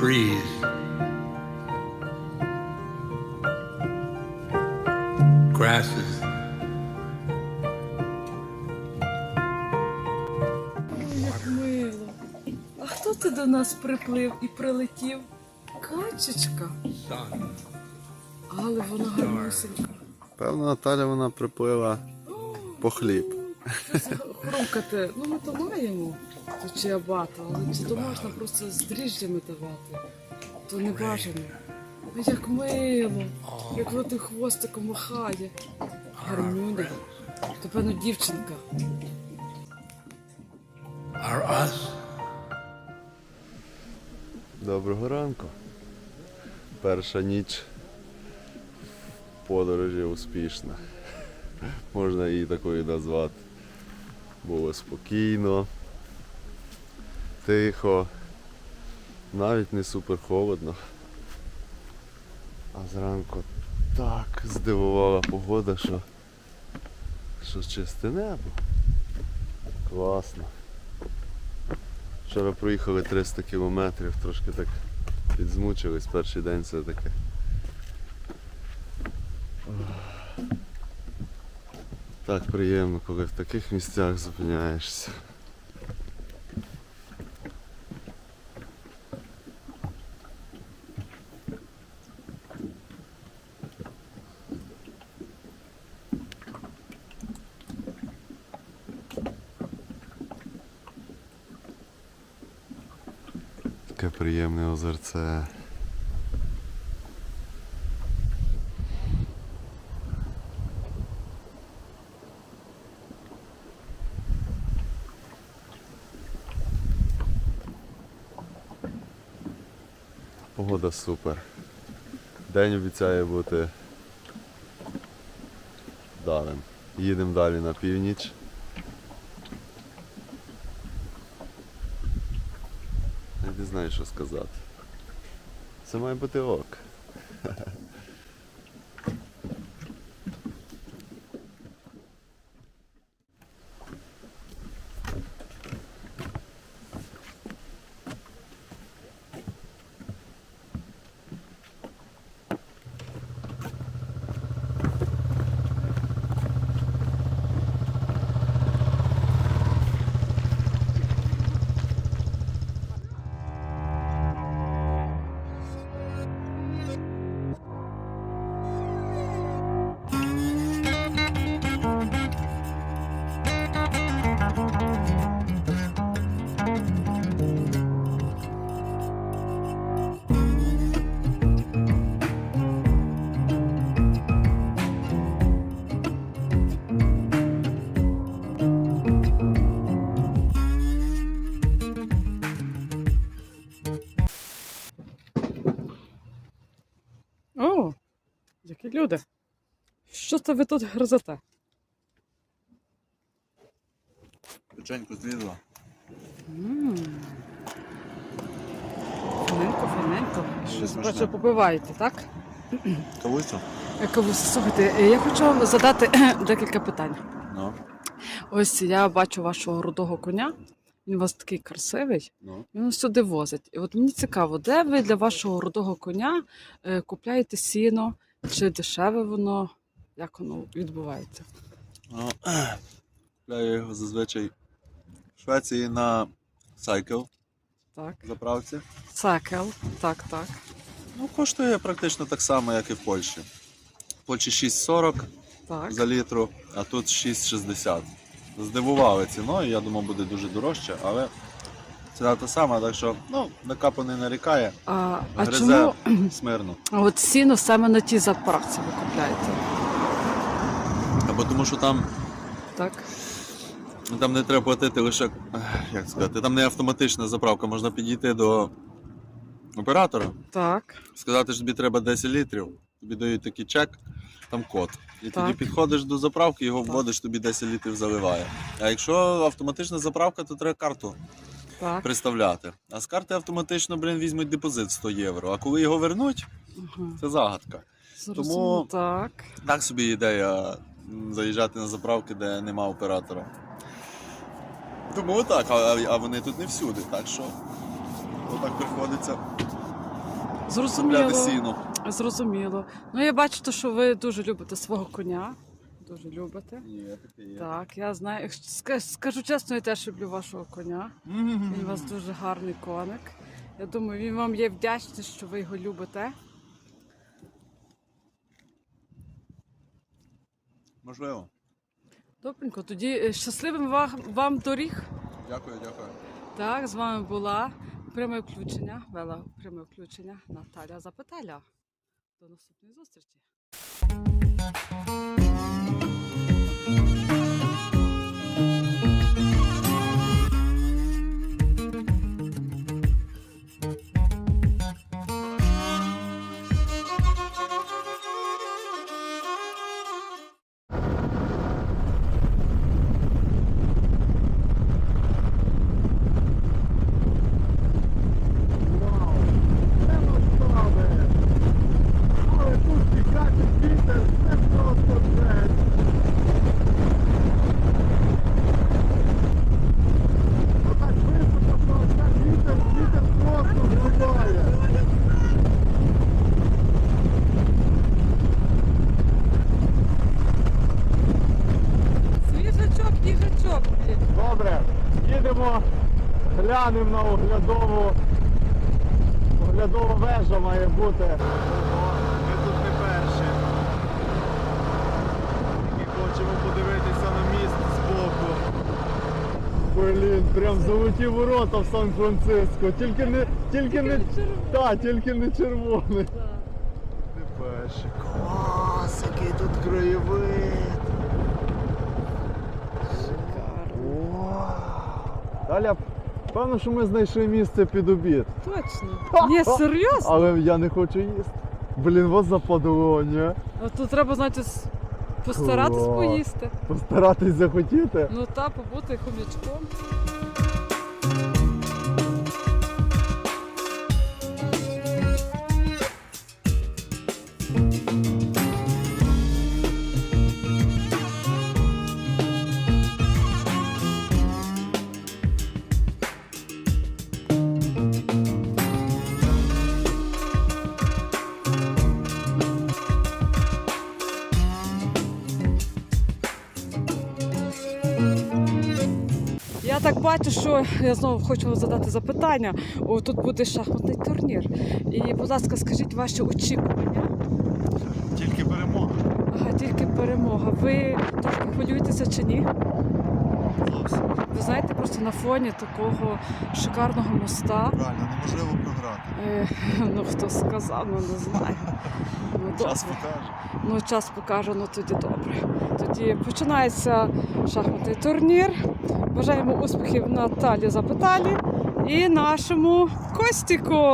trees. Grasses. Як мило. А хто ти до нас приплив і прилетів? Качечка. Але вона гарнусенька. Певно, Наталя вона приплила по хліб. Хрумкати. Ну ми то маємо. То чиабата, але чи то можна просто з дріжджами давати? То не бажано. А як мило, як воно тим хвостиком махає. Гарнюня. То певно дівчинка. Доброго ранку. Перша ніч в подорожі успішна. Можна її такою назвати. Було спокійно, тихо, навіть не супер холодно. А зранку так здивувала погода, що, що чисте небо. Класно. Вчора проїхали 300 кілометрів, трошки так підзмучились. Перший день все таки. Так приємно, коли в таких місцях зупиняєшся. Таке озерце. Погода супер. День обіцяє бути вдалим. Їдемо далі на північ. Не знаю, що сказати. Це має бути ок. Люди. Що це ви тут гризете? Печеньку злізла. Фіненько, фіненько. Дуже смачне. Бачу, попиваєте, так? Кавуся? Е, слухайте, е, я хочу вам задати декілька питань. Ну, Ось я бачу вашого рудого коня. Він у вас такий красивий. ну. Він сюди возить. І от мені цікаво, де ви для вашого рудого коня е, купляєте сіно, чи дешеве воно, як воно відбувається? Ну, купляю його зазвичай в Швеції на Cycle Так. заправці. Цекел, так, так. Ну, коштує практично так само, як і в Польщі. В Польщі 6,40 Так. за літру, а тут 6,60. Здивували ціною, я думав, буде дуже дорожче, але ціна та сама, так що ну, на капу не нарікає, А, а гризе чому смирно. а от сіно саме на тій заправці ви купляєте? Або тому що там, Так? там не треба платити лише, як сказати, там не автоматична заправка, можна підійти до оператора. Так. сказати, що тобі треба 10 літрів, тобі дають такий чек, там код. І Так. тоді підходиш до заправки, його вводиш, тобі 10 літрів заливає. А якщо автоматична заправка, то треба карту Так. приставляти. А з карти автоматично, блін, візьмуть депозит 100 євро. А коли його вернуть, Ага. це загадка. Зрозуміло. Так. Так собі ідея заїжджати на заправки, де нема оператора. Тому так, а, а вони тут не всюди, так що отак приходиться Зрозуміло. Зрозуміло. Ну я бачу, що ви дуже любите свого коня. Дуже любите. Є, таке є. Так, я знаю. Ска- Скажу чесно, я теж люблю вашого коня. Він у вас дуже гарний коник. Я думаю, він вам є вдячний, що ви його любите. Можливо. Добренько, тоді е, щасливим вам, вам доріг. Дякую, дякую. Так, з вами була пряме включення, вела пряме включення Наталя Запиталя. До наступної зустрічі. Блін, прям золоті ворота в Сан-Франциско. Тільки не, тільки не, та, тільки не червоний. Не перші. Клас, який тут краєвид. Далі, певно, що ми знайшли місце під обід. Точно. Ні, серйозно. Але я не хочу їсти. Блін, вот западло, ні? А тут треба, с- постаратись О, поїсти. Постаратись захотіти. Ну та побути хомячком. Так бачу, що я знову хочу задати запитання. О, тут буде шахматний турнір. І, будь ласка, скажіть ваші очікування. Тільки перемога. Ага, тільки перемога. Ви трошки хвилюєтеся чи ні? Ви знаєте, просто на фоні такого шикарного моста. Правильно, неможливо програти. Е, ну хто сказав, ну не знаю. Ну, добре. покаже. Ну, час покаже, ну тоді добре. Тоді починається шахматний турнір. Бажаємо успіхів Наталі Запиталі і нашому Костіку.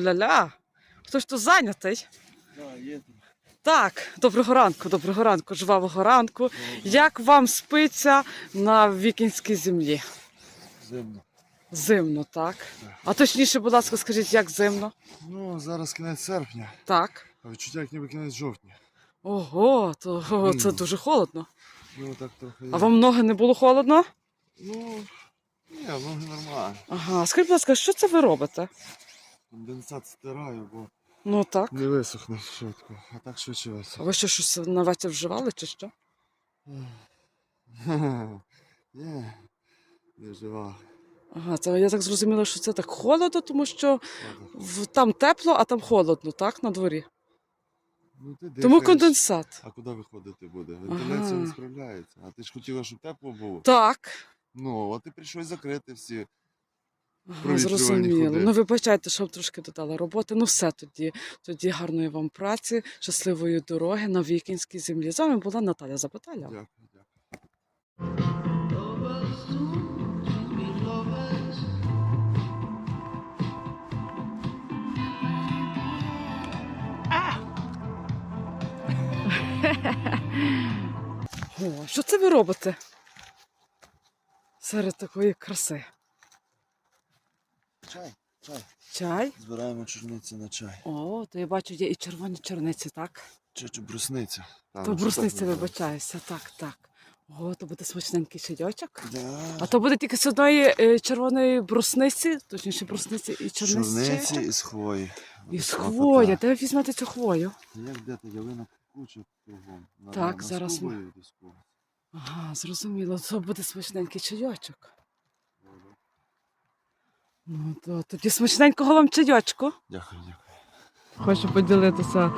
Уля-ля. Хто ж тут зайнятий? Так, доброго ранку, доброго ранку, жвавого ранку. Як вам спиться на вікінській землі? Зимно. Зимно, так. А точніше, будь ласка, скажіть, як зимно? Ну, зараз кінець серпня, Так. а відчуття як ніби кінець жовтня. Ого, то це дуже холодно. Ну так трохи. А вам ноги не було холодно? Ну, ні, ну нормально. Ага, скажіть, будь ласка, що це ви робите? Конденсат стираю, бо Ну так. не висохне швидко, а так швидше А ви що щось на вечір вживали чи що? Ні, не жива. Ага, це я так зрозуміла, що це так холодно, тому що в, там тепло, а там холодно, так, на дворі. Ну, ти Тому конденсат. А куди виходити буде? Вентиляція Ага. не справляється. А ти ж хотіла, щоб тепло було. Так. Ну, от і прийшлось закрити всі. Зрозуміло. Ну, вибачайте, що трошки додала роботи. Ну, все тоді. Тоді гарної вам праці, щасливої дороги на вікінській землі. З вами була Наталя Запиталя. Дякую, дякую. О, що це ви робите? Серед такої краси. Чай, чай. Чай? Збираємо чорниці на чай. О, то я бачу, є і червоні чорниці, так? Чи, чи брусниця. Там, То що брусниця, так вибачаюся, так, так. О, то буде смачненький чайочок. Да. А то буде тільки з одної е, червоної брусниці, точніше брусниці і чорниці. Чорниці із хвої. Із хвоя. Де ви візьмете цю хвою? Як де ялина куча кругом. На, Так, на, зараз скубою ми- десь когось. Ага, зрозуміло, то буде смачненький чайочок. Ну, то тоді смачненького вам чайочку. Дякую, дякую. Хочу поділитися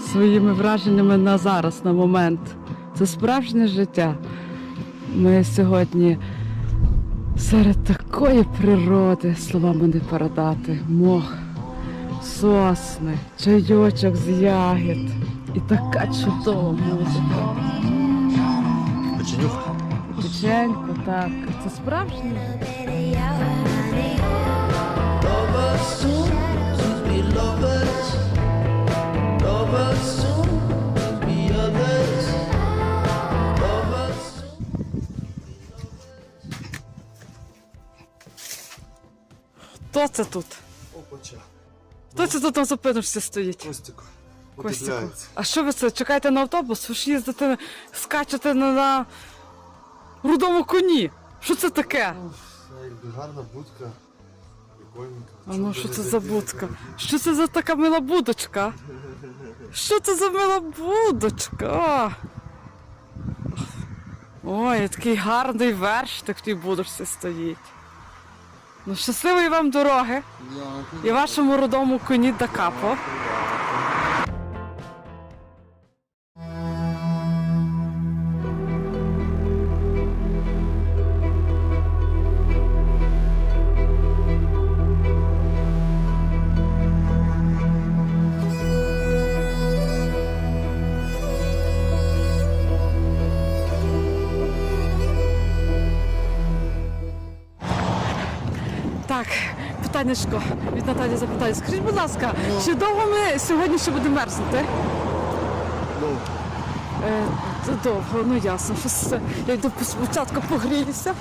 своїми враженнями на зараз, на момент. Це справжнє життя. Ми сьогодні серед такої природи, словами не передати, мох, сосни, чайочок з ягід. І така чудова музика. Печенюх. Печенько, так. Це справжнє. Хто це тут? Опача. Хто це тут на зупиночці стоїть? Костику. Костіку. А що ви це? Чекаєте на автобус? Ви ж їздите, скачете на, на рудому коні. Що це таке? Це якби гарна будка. Прикольненька. А ну що це за будка? Що це за така мила будочка? Що це за мила будочка? Ой, такий гарний верш так в тій будочці стоїть. Ну, щасливої вам дороги і вашому родому коні да питаннячко від Наталі запитаю. Скажіть, будь ласка, чи довго ми сьогодні ще будемо мерзнути? Ну, Е, довго, ну ясно. Я йду спочатку погріюся.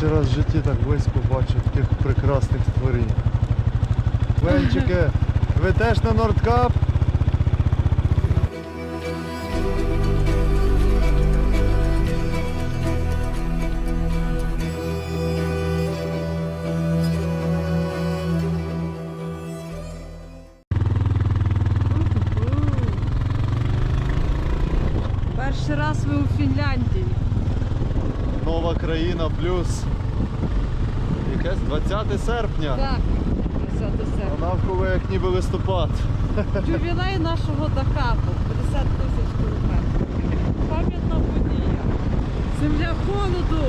Перший раз в житті так близько бачу таких прекрасних створінь. Ленчики, ви теж на Нордкап? Перший раз ми у Фінляндії. Нова країна плюс. Якесь 20 серпня. Так, 10 А серпня. навколо як ніби листопад. Ювілей нашого Дакапу 50 тисяч кілометрів. Пам'ятна подія. Земля холоду,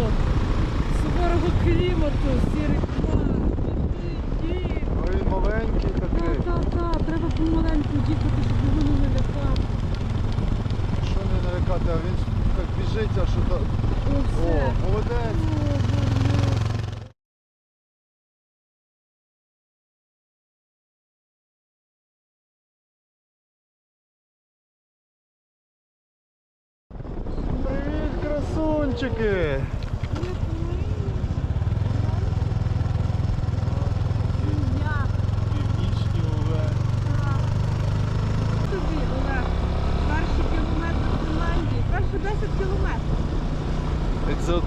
суворого клімату, сірий дощі, А він маленький такий. Та-та-та, треба помаленьку їхати, щоб його не налякати. Що не налякати, а він так біжить, а що так. О, молодець. Привіт, красунчики! Північні Олег. Тобі, Олег, перші кілометри Фінляндії, перші 10 кілометрів. Екзот,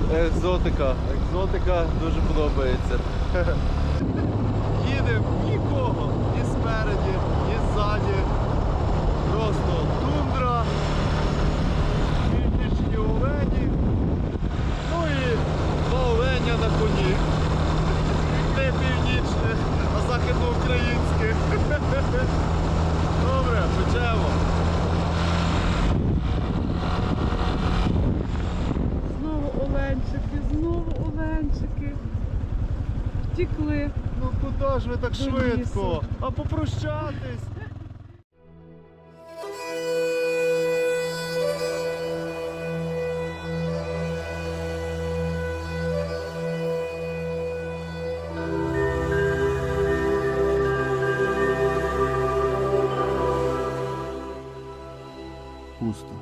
екзотика. Екзотика дуже подобається. Їдемо нікого. Ні спереді, ні ззаді. Просто тундра. Північні олені. Ну і два оленя на коні. Не північне, а західноукраїнське. Добре, печемо. Знову оленчики, знову оленчики. Втікли. Ну куди ж ви так До швидко? А попрощатись? Пусто.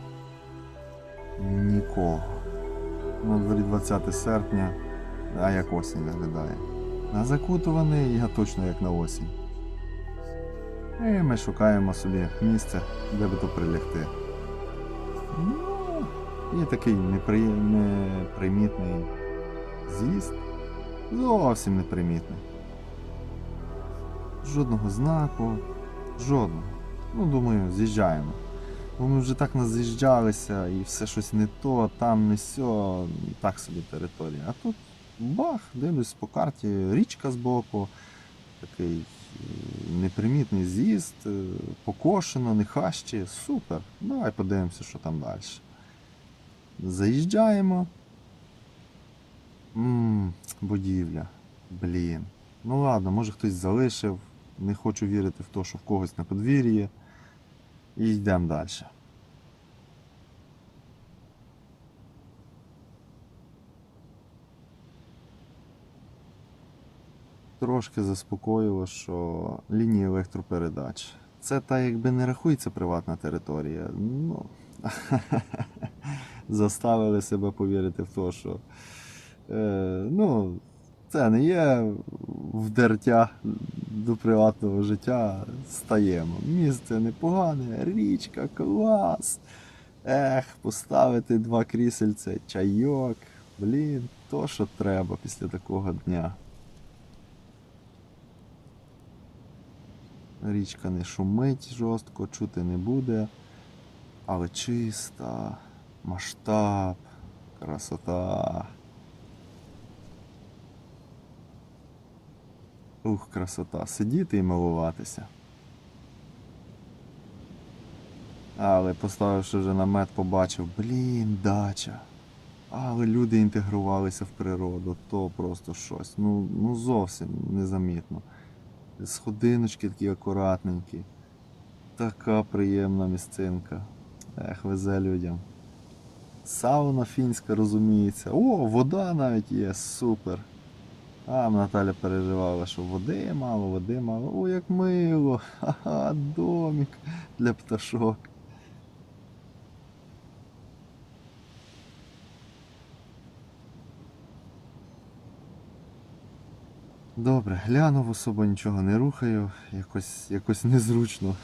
Нікого. На дворі 20 серпня, а як осінь виглядає. А закутуваний я точно як на осінь. І ми шукаємо собі місце, де би то прилягти. Ну, і такий непри... непримітний з'їзд. Зовсім непримітний. Жодного знаку, жодного. Ну, думаю, з'їжджаємо. Бо ми вже так наз'їжджалися і все щось не то, там не сьо, так собі територія. А тут бах, дивлюсь по карті, річка збоку, такий е, непримітний з'їзд, е, покошено, не хащі, супер. Давай подивимося, що там далі. Заїжджаємо. Ммм, будівля. Блін. Ну ладно, може хтось залишив. Не хочу вірити в те, що в когось на подвір'ї. І йдемо далі. Трошки заспокоїло, що лінії електропередач. Це та якби не рахується приватна територія. Ну, заставили себе повірити в те, що е, ну, це не є вдертя до приватного життя. Стаємо. Місце непогане, річка, клас. Ех, поставити два крісельця, чайок. Блін, то що треба після такого дня. Річка не шумить жорстко, чути не буде. Але чиста, масштаб, красота. Ух, красота. Сидіти і милуватися. Але поставивши вже намет, побачив, блін, дача. Але люди інтегрувалися в природу, то просто щось. Ну, ну зовсім незамітно. Сходиночки такі акуратненькі. Така приємна місцинка. Ех, везе людям. Сауна фінська розуміється. О, вода навіть є, супер. А Наталя переживала, що води мало, води мало. О, як мило! Ха-ха, домик для пташок. Добре, глянув, особо нічого не рухаю, якось, якось незручно